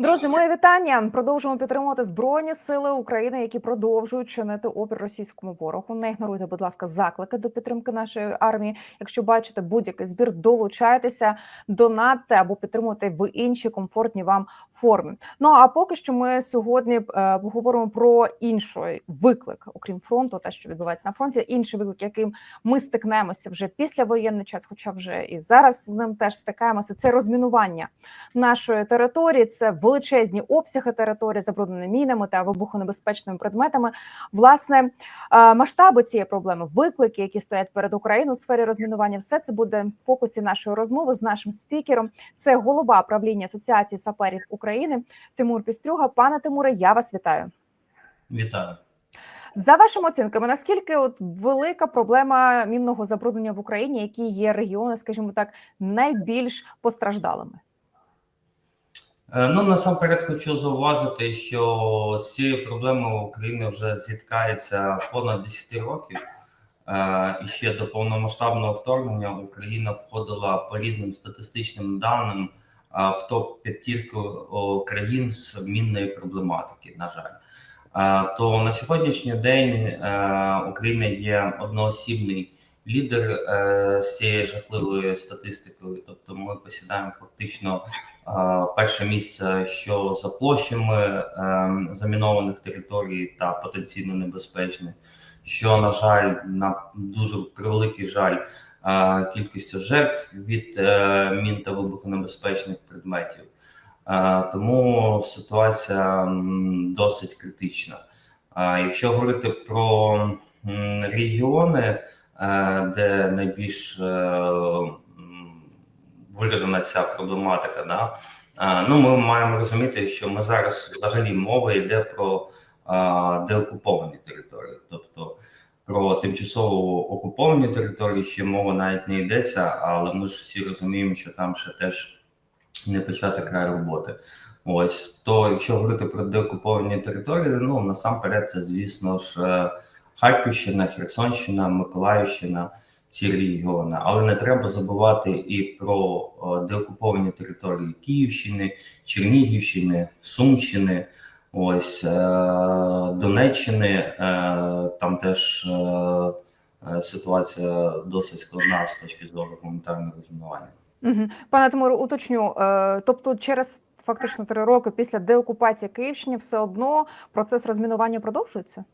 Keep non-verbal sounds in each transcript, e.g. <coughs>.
Друзі, моє вітання. Продовжуємо підтримувати збройні сили України, які продовжують чинити опір російському ворогу. Не ігноруйте, будь ласка, заклики до підтримки нашої армії. Якщо бачите будь-який збір, долучайтеся, донатьте або підтримуйте в іншій комфортній вам формі. Ну а поки що ми сьогодні е, поговоримо про інший виклик, окрім фронту, те, що відбувається на фронті. Інший виклик, яким ми стикнемося вже після воєнний час, хоча вже і зараз з ним теж стикаємося. Це розмінування нашої території. Це величезні обсяги території, забруднені мінами та вибухонебезпечними предметами. Власне, е, масштаби цієї проблеми, виклики, які стоять перед Україною у сфері розмінування, все це буде в фокусі нашої розмови з нашим спікером. Це голова правління Асоціації саперів України Тимур Пістрюга. Пане Тимуре, я вас вітаю. Вітаю. За вашими оцінками, наскільки от велика проблема мінного забруднення в Україні, які є регіони, скажімо так, найбільш постраждалими? Е, Ну насамперед хочу зауважити, що з цією проблемою Україна вже зіткається понад 10 років. Е, І ще до повномасштабного вторгнення Україна входила по різним статистичним даним е, в топ п'ятірку країн з мінної проблематики. На жаль, то на сьогоднішній день Україна є одноосібний лідер е, з цією жахливою статистикою. Тобто, ми посідаємо фактично е, перше місце, що за площами е, замінованих територій та потенційно небезпечних, що на жаль, на дуже превеликий жаль, е, кількістю жертв від е, мін та вибухонебезпечних предметів. Е, Тому ситуація досить критична. Якщо говорити про регіони, де найбільш е, виражена ця проблематика, да, е, ну ми маємо розуміти, що ми зараз взагалі мова йде про е, деокуповані території, тобто про тимчасово окуповані території ще мова навіть не йдеться, але ми ж всі розуміємо, що там ще теж не почати край роботи. Ось то, якщо говорити про деокуповані території, ну насамперед, це звісно ж е, Харківщина, Херсонщина, Миколаївщина, ці регіони. Але не треба забувати і про е, деокуповані території Київщини, Чернігівщини, Сумщини, ось е, Донеччини. Е, там теж ситуація досить складна з точки зору гуманітарного розмінування. Пане Тимуру, уточню. Тобто, через фактично три роки після деокупації Київщини все одно процес розмінування продовжується?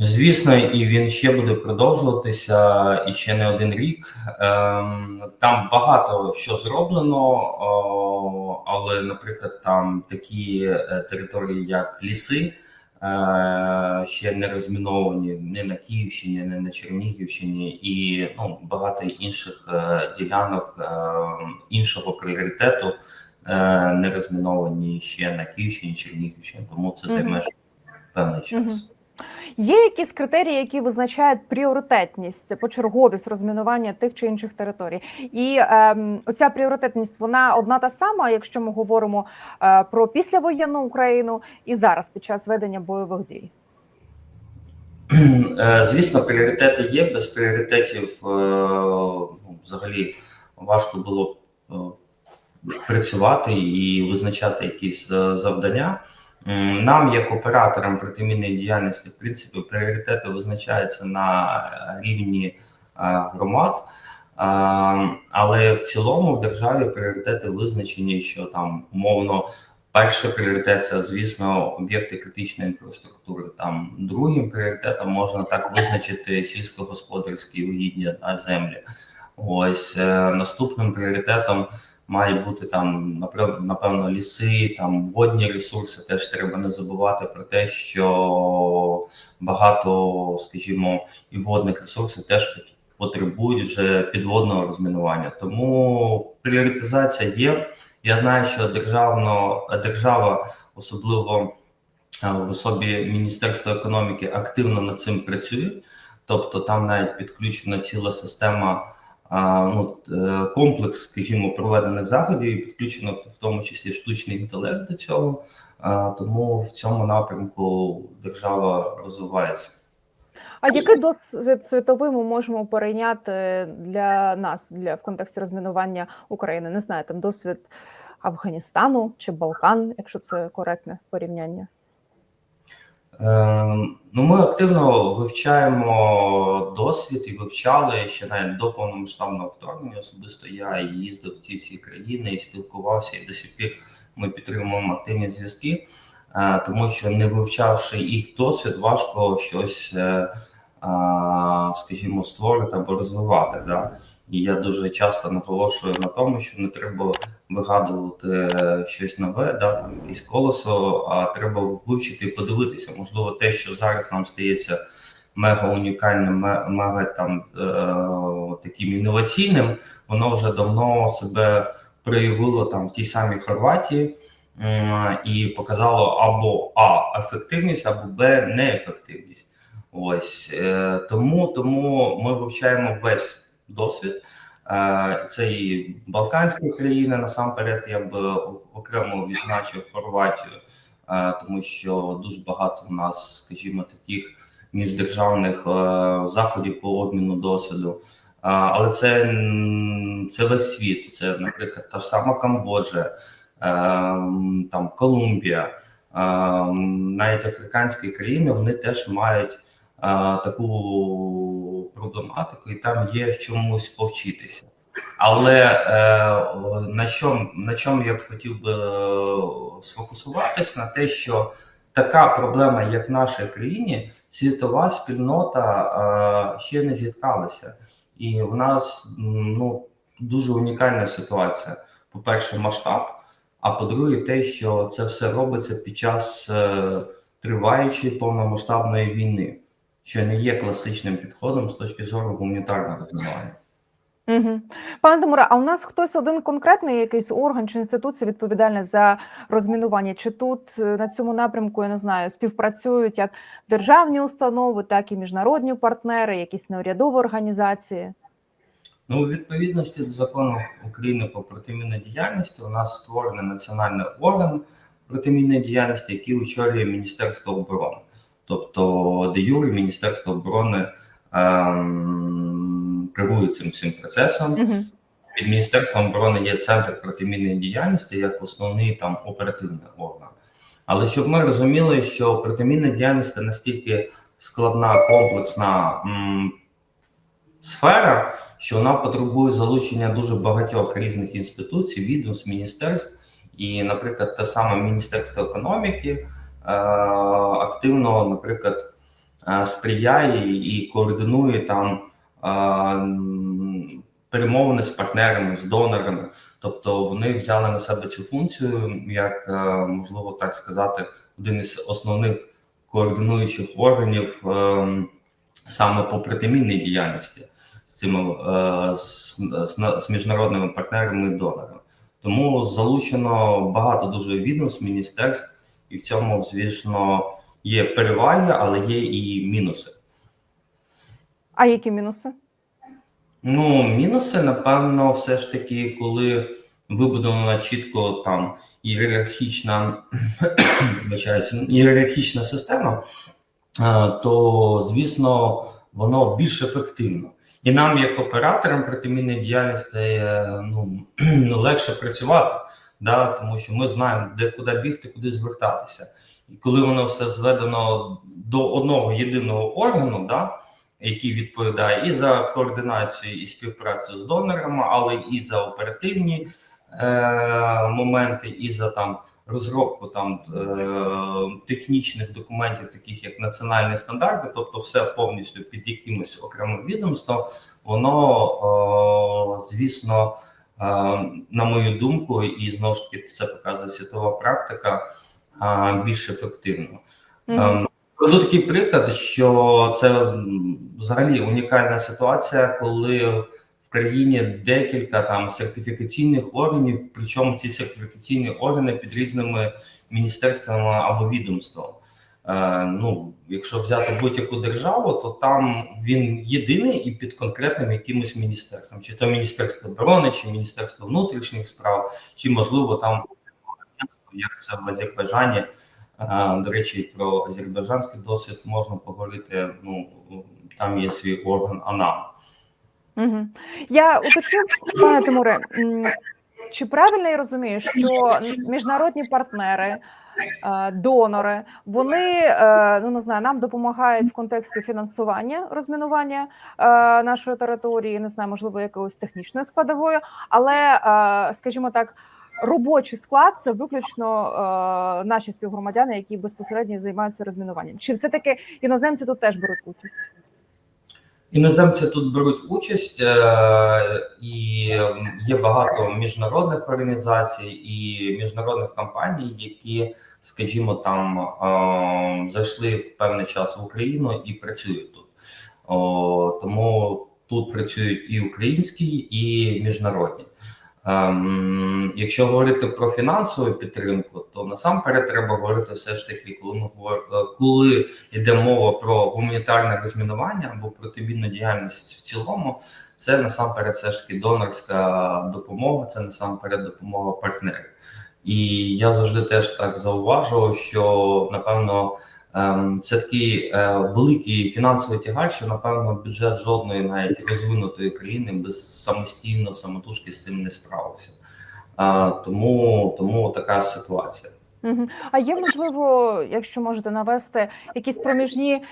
Звісно, і він ще буде продовжуватися і ще не один рік. Ем, Там багато що зроблено, але, наприклад, там такі е, території, як ліси, е, ще не розміновані ні на Київщині, ні на Чернігівщині, і ну, багато інших е, ділянок іншого пріоритету не розміновані ще на Київщині, Чернігівщині, тому це займе певний час. Є якісь критерії, які визначають пріоритетність, почерговість розмінування тих чи інших територій? І ем, оця пріоритетність вона одна та сама, якщо ми говоримо е, про післявоєнну Україну і зараз під час ведення бойових дій. Е, Звісно, пріоритети є. Без пріоритетів е, ну, взагалі важко було е, працювати і визначати якісь завдання. Нам, як операторам протимінної діяльності, в принципі, пріоритети визначаються на е, рівні е, громад. Е, Але в цілому в державі пріоритети визначені, що там умовно Перший пріоритет це, звісно, об'єкти критичної інфраструктури. Там другим пріоритетом можна так визначити сільськогосподарські угідні на землі. Ось наступним пріоритетом має бути там напев- напевно ліси, там водні ресурси. Теж треба не забувати про те, що багато, скажімо, і водних ресурсів теж потребують вже підводного розмінування. Тому пріоритизація є. Я знаю, що державно держава, особливо е, в особі Міністерства економіки, активно над цим працює. Тобто там навіть підключена ціла система, ну, е, комплекс, скажімо, проведених заходів, і підключено в, тому числі штучний інтелект до цього. Тому в цьому напрямку держава розвивається. А який досвід світовий ми можемо перейняти для нас для в контексті розмінування України? Не знаю, там досвід Афганістану чи Балкан, якщо це коректне порівняння? Е, Ну, ми активно вивчаємо досвід і вивчали ще навіть до повномасштабного вторгнення. Особисто я їздив в ці всі країни і спілкувався, і до сих пір ми підтримуємо активні зв'язки, е, тому що не вивчавши їх досвід, важко щось, е, скажімо, створити або розвивати. Да? І я дуже часто наголошую на тому, що не треба вигадувати е, щось нове, да, там якесь колесо, а треба вивчити і подивитися. Можливо, те, що зараз нам стається мега унікальним, мега там е, таким інноваційним, воно вже давно себе проявило там в тій самій Хорватії і показало або А ефективність, або Б неефективність. Ось е, тому, тому ми вивчаємо весь досвід. Е, Це і Балканські країни насамперед. Я б окремо відзначив Хорватію, е, тому що дуже багато у нас, скажімо, таких міждержавних е, заходів по обміну досвіду. Але це, це весь світ. Це, наприклад, та ж сама Камбоджа, там Колумбія, навіть африканські країни вони теж мають таку проблематику, і там є в чомусь повчитися. Але е, на чому на чому я б хотів би е, сфокусуватись на те, що така проблема, як в нашій країні, світова спільнота е, ще не зіткалася, і в нас ну дуже унікальна ситуація. По-перше, масштаб. А по-друге, те, що це все робиться під час е, триваючої повномасштабної війни, що не є класичним підходом з точки зору гуманітарного розвивання. Угу. Пане Тимуре, а у нас хтось один конкретний якийсь орган чи інституція відповідальна за розмінування? Чи тут е, на цьому напрямку я не знаю, співпрацюють як державні установи, так і міжнародні партнери, якісь неурядові організації? Ну, у відповідності до закону України про протимінну діяльність у нас створений національний орган протимінної діяльності, який очолює Міністерство оборони. Тобто, де юри Міністерство оборони ем, керує цим всім процесом. Угу. Під Міністерством оборони є центр протимінної діяльності як основний там оперативний орган. Але щоб ми розуміли, що протимінна діяльність це настільки складна, комплексна м, сфера, що вона потребує залучення дуже багатьох різних інституцій, відомств, міністерств. І, наприклад, те саме Міністерство економіки активно, наприклад, е, сприяє і координує там е, перемовини з партнерами, з донорами. Тобто вони взяли на себе цю функцію, як е, можливо так сказати, один із основних координуючих органів е, саме по протимінній діяльності з цими е, з, з міжнародними партнерами і донорами. Тому залучено багато дуже відомств, міністерств, і в цьому, звісно, є переваги, але є і мінуси. А які мінуси? Ну, мінуси, напевно, все ж таки, коли вибудована чітко там ієрархічна, <coughs> ієрархічна система, е, то звісно воно більш ефективно. І нам, як операторам протимінної діяльності, е, <clears throat> ну, легше працювати, да, тому що ми знаємо, де куди бігти, куди звертатися. І коли воно все зведено до одного єдиного органу, да, який відповідає і за координацію і співпрацю з донорами, але і за оперативні е, моменти, і за там розробку там е, технічних документів, таких як національні стандарти, тобто все повністю під якимось окремим відомством, воно, е, звісно, на мою думку, і знову ж таки це показує світова практика, більш ефективно. Ем, Приведу такий приклад, що це взагалі унікальна ситуація, коли в країні декілька там сертифікаційних органів, причому ці сертифікаційні органи під різними міністерствами або відомством. Е, ну, якщо взяти будь-яку державу, то там він єдиний і під конкретним якимось міністерством, чи то Міністерство оборони, чи Міністерство внутрішніх справ, чи можливо там як це в Азербайджані. Е, До речі, про азербайджанський досвід можна поговорити. Ну там є свій орган АНАМ. Угу. Я уточню, пане Тимуре, Чи правильно я розумію, що міжнародні партнери, донори, вони е, ну не знаю, нам допомагають в контексті фінансування розмінування е, нашої території, не знаю, можливо, якоюсь технічною складовою, але е, скажімо так. Робочий склад це виключно е, наші співгромадяни, які безпосередньо займаються розмінуванням. Чи все таки іноземці тут теж беруть участь? Іноземці тут беруть участь, е, і є багато міжнародних організацій і міжнародних компаній, які, скажімо, там е, зайшли в певний час в Україну і працюють тут. Тому тут працюють і українські, і міжнародні. Ем, якщо говорити про фінансову підтримку, то насамперед треба говорити все ж таки, коли ми е, коли йде мова про гуманітарне розмінування або протимінну діяльність в цілому, це насамперед все ж таки донорська допомога, це насамперед допомога партнерів. І я завжди теж так зауважував, що напевно це такий е, великий фінансовий тягар, що напевно бюджет жодної навіть розвинутої країни без самостійно самотужки з цим не справився. Тому, тому така ситуація. А є можливо, якщо можете навести якісь проміжні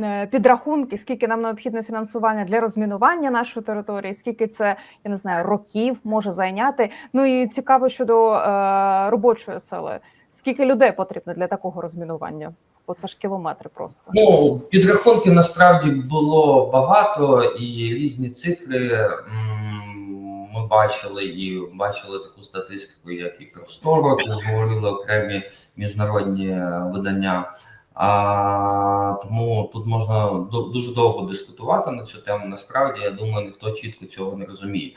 е, підрахунки, скільки нам необхідно фінансування для розмінування нашої території, скільки це я не знаю років може зайняти. Ну і цікаво щодо е, робочої сили, скільки людей потрібно для такого розмінування? Бо це ж кілометри просто. Ну, підрахунків насправді було багато, і різні цифри ми бачили і бачили таку статистику, як і про 100 років говорили окремі міжнародні видання. А, тому тут можна дуже довго дискутувати на цю тему. Насправді, я думаю, ніхто чітко цього не розуміє,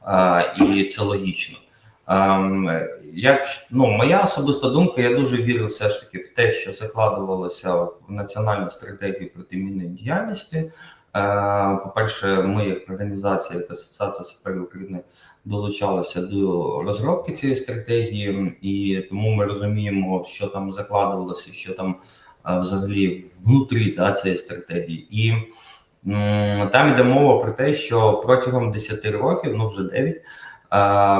а, і це логічно. Ем, як ну, моя особиста думка, я дуже вірю все ж таки в те, що закладувалося в національну стратегію протимінної діяльності. Е, По-перше, ми, як організація, як Асоціація саперів України, долучалися до розробки цієї стратегії, і тому ми розуміємо, що там закладувалося, що там е, взагалі внутрі да, цієї стратегії. І там йде мова про те, що протягом 10 років, ну вже 9, Е,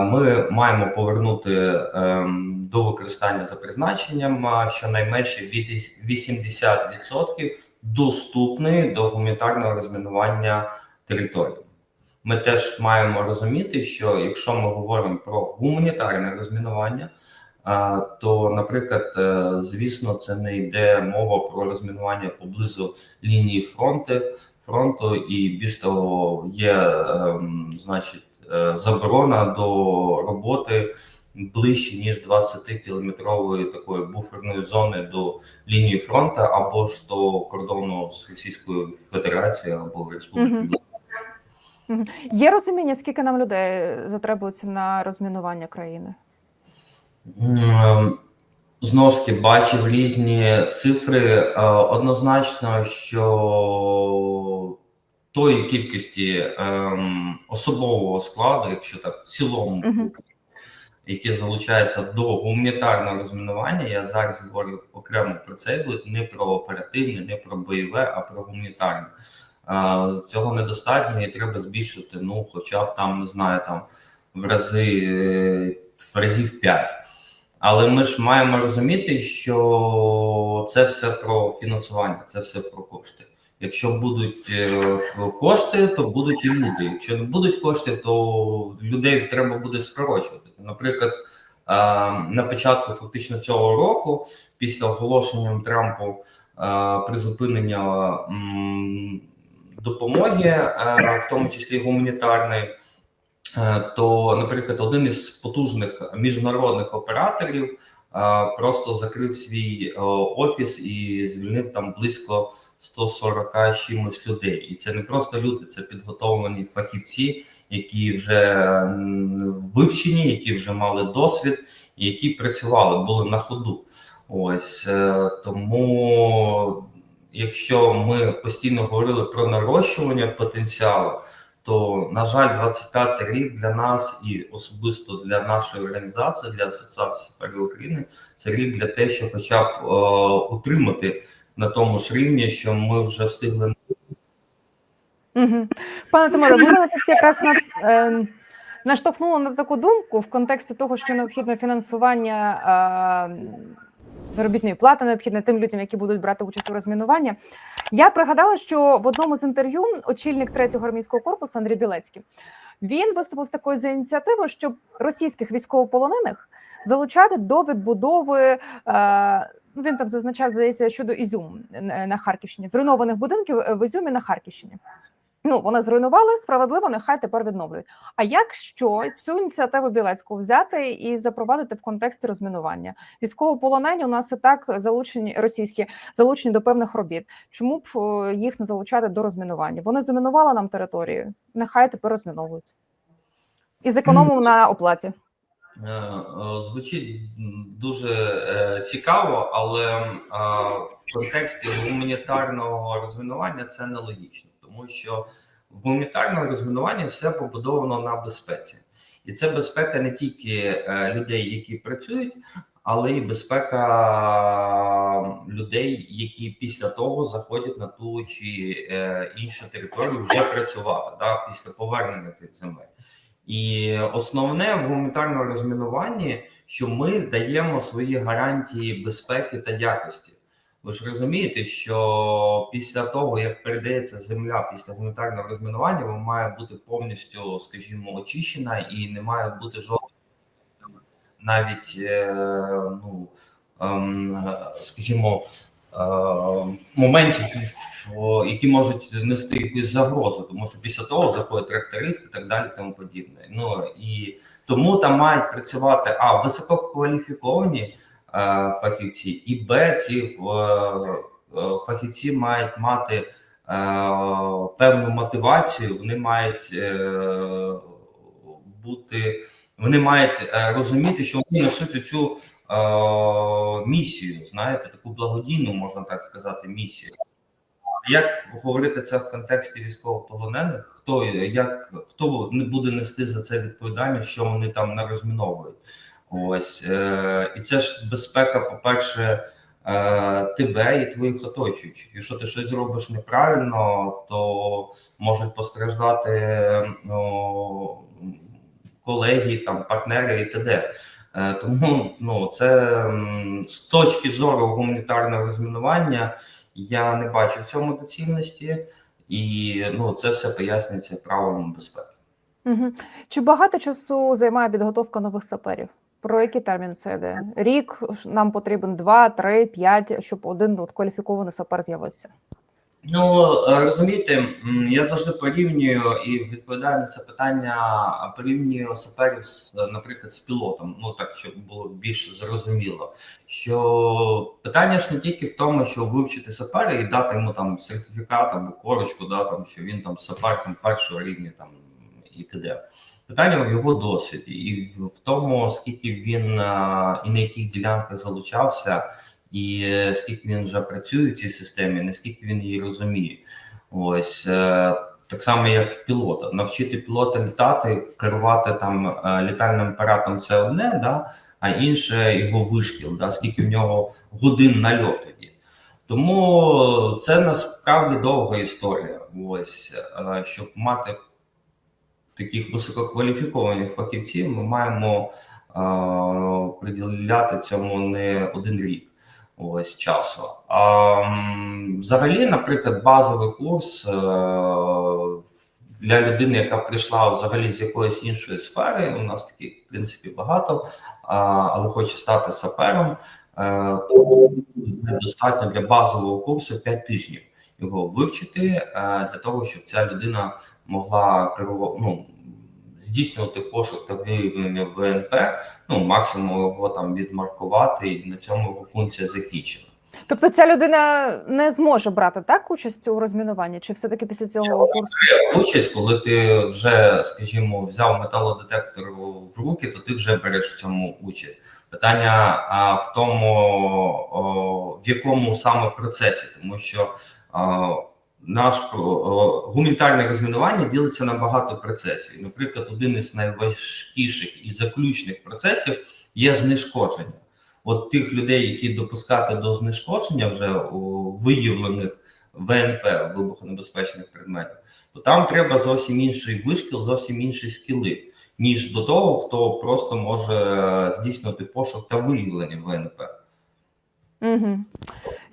Ми маємо повернути ем, до використання за призначенням е, щонайменше від 80% доступної до гуманітарного розмінування території. Ми теж маємо розуміти, що якщо ми говоримо про гуманітарне розмінування, е, то, наприклад, е, звісно, це не йде мова про розмінування поблизу лінії фронту, фронту, і більш того, є, ем, значить, е, заборона до роботи ближче ніж 20 кілометрової такої буферної зони до лінії фронту або ж до кордону з Російською Федерацією або Республікою. Мгм. Є розуміння, скільки нам людей затребується на розмінування країни? Знову ж таки, бачив різні цифри. Е, Однозначно, що тої кількості ем, особового складу, якщо так в цілому, Мгм. які залучаються до гуманітарного розмінування, я зараз говорю окремо про це, не про оперативне, не про бойове, а про гуманітарне. Е, Цього недостатньо і треба збільшити, ну, хоча б там, не знаю, там в рази е, в разів 5. Але ми ж маємо розуміти, що це все про фінансування, це все про кошти. Якщо будуть е, кошти, то будуть і люди. Якщо не будуть кошти, то людей треба буде скорочувати. Наприклад, на початку фактично цього року, після оголошення Трампу призупинення допомоги, в тому числі гуманітарної. Е, то, наприклад, один із потужних міжнародних операторів просто закрив свій е, офіс і звільнив там близько 140 з чимось людей. І це не просто люди, це підготовлені фахівці, які вже вивчені, які вже мали досвід, і які працювали, були на ходу. Ось е, тому, якщо ми постійно говорили про нарощування потенціалу то на жаль, 25 рік для нас і особисто для нашої організації, для Асоціації саперів України, це рік для те, щоб хоча б е, утримати на тому ж рівні, що ми вже встигли Угу. Пане Тимуре, ви мене тут якраз на, е, наштовхнуло на таку думку в контексті того, що необхідне фінансування е, заробітної плати необхідне тим людям, які будуть брати участь у розмінуванні. Я пригадала, що в одному з інтерв'ю очільник третього армійського корпусу Андрій Білецький він виступив з такою за ініціативою, щоб російських військовополонених залучати до відбудови. Е, ну, він там зазначав, здається, щодо Ізюм е, на Харківщині, зруйнованих будинків е, в Ізюмі на Харківщині. Ну, вони зруйнували справедливо, нехай тепер відновлюють. А якщо цю ініціативу Білецького взяти і запровадити в контексті розмінування, військовополонені у нас і так залучені російські залучені до певних робіт. Чому б їх не залучати до розмінування? Вони замінували нам територію, нехай тепер розміновують і зекономимо на оплаті. Е, е, Звучить дуже е, цікаво, але в контексті гуманітарного розмінування це нелогічно, тому що в гуманітарному розмінуванні все побудовано на безпеці, і це безпека не тільки е, людей, які працюють, але й безпека людей, які після того заходять на ту чи е, іншу територію вже працювати да, після повернення цих земель. І основне в гуманітарному розмінуванні, що ми даємо свої гарантії безпеки та якості. Ви ж розумієте, що після того, як передається земля після гуманітарного розмінування, вона має бути повністю, скажімо, очищена і не має бути жодних навіть, е, ну, ем, скажімо, е, моментів, які можуть нести якусь загрозу, тому що після того заходять трактористи і так далі, тому подібне. Ну і тому там мають працювати а висококваліфіковані фахівці, і б ці е, е, фахівці мають мати е, певну мотивацію, вони мають е, бути, вони мають е, розуміти, що вони несуть цю е, місію, знаєте, таку благодійну, можна так сказати, місію. Як говорити це в контексті військовополонених? Хто як хто буде нести за це відповідальність, що вони там не розміновують? Ось е, і це ж безпека, по-перше, е, тебе і твоїх оточуючих. Якщо ти щось зробиш неправильно, то можуть постраждати ну, колеги, там партнери і т.д. Е, Тому ну це з точки зору гуманітарного розмінування. Я не бачу в цьому доцільності, і ну це все пояснюється правилами безпеки. Угу. Чи багато часу займає підготовка нових саперів? Про який термін це йде? Рік нам потрібен два, три, п'ять, щоб один от, кваліфікований сапер з'явився. Ну е, розумієте, я завжди порівнюю і відповідаю на це питання. Порівнюю саперів з, наприклад, з пілотом. Ну так щоб було більш зрозуміло. Що питання ж не тільки в тому, що вивчити сапера і дати йому там сертифікат або корочку, да там що він там сапер там першого рівня там і т.д. Питання в його досвіді і в тому, скільки він і на яких ділянках залучався і е, скільки він вже працює в цій системі, наскільки він її розуміє. Ось е, так само, як в пілота. Навчити пілота літати, керувати там е, літальним апаратом це одне, да, а інше його вишкіл, да, скільки в нього годин нальоту є. Тому це насправді довга історія. Ось щоб мати таких висококваліфікованих фахівців, ми маємо е, приділяти цьому не один рік ось часу. А взагалі, наприклад, базовий курс е, для людини, яка прийшла взагалі з якоїсь іншої сфери, у нас таких в принципі багато, а, але хоче стати сапером, е, то достатньо для базового курсу 5 тижнів його вивчити е, для того, щоб ця людина могла керувати, ну, здійснювати пошук та виявлення ВНП, ну максимум його там відмаркувати, і на цьому його функція закінчена. Тобто ця людина не зможе брати так участь у розмінуванні, чи все-таки після цього курсу? Участь, коли ти вже, скажімо, взяв металодетектор в руки, то ти вже береш в цьому участь. Питання а, в тому, о, в якому саме процесі, тому що а, наш гуманітарне розмінування ділиться на багато процесів. Наприклад, один із найважкіших і заключних процесів є знешкодження. От тих людей, які допускати до знешкодження вже у виявлених ВНП вибухонебезпечних предметів, то там треба зовсім інший вишкіл, зовсім інші скіли. ніж до того, хто просто може е, здійснювати пошук та виявлення ВНП. Угу.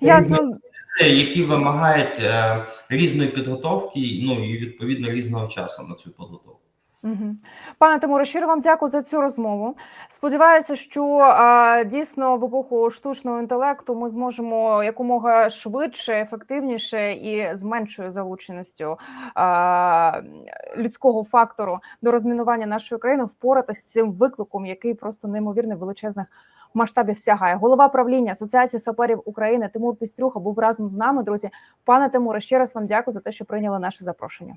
Ясно. Які вимагають е, різної підготовки, ну і відповідно різного часу на цю підготовку. Пане Тимуре, щиро вам дякую за цю розмову. Сподіваюся, що а, дійсно в епоху штучного інтелекту ми зможемо якомога швидше, ефективніше і з меншою залученістю а, людського фактору до розмінування нашої країни впоратися з цим викликом, який просто неймовірно величезних масштабів сягає. Голова правління Асоціації саперів України Тимур Пістрюха був разом з нами. Друзі, пане Тимуре, ще раз вам дякую за те, що прийняли наше запрошення.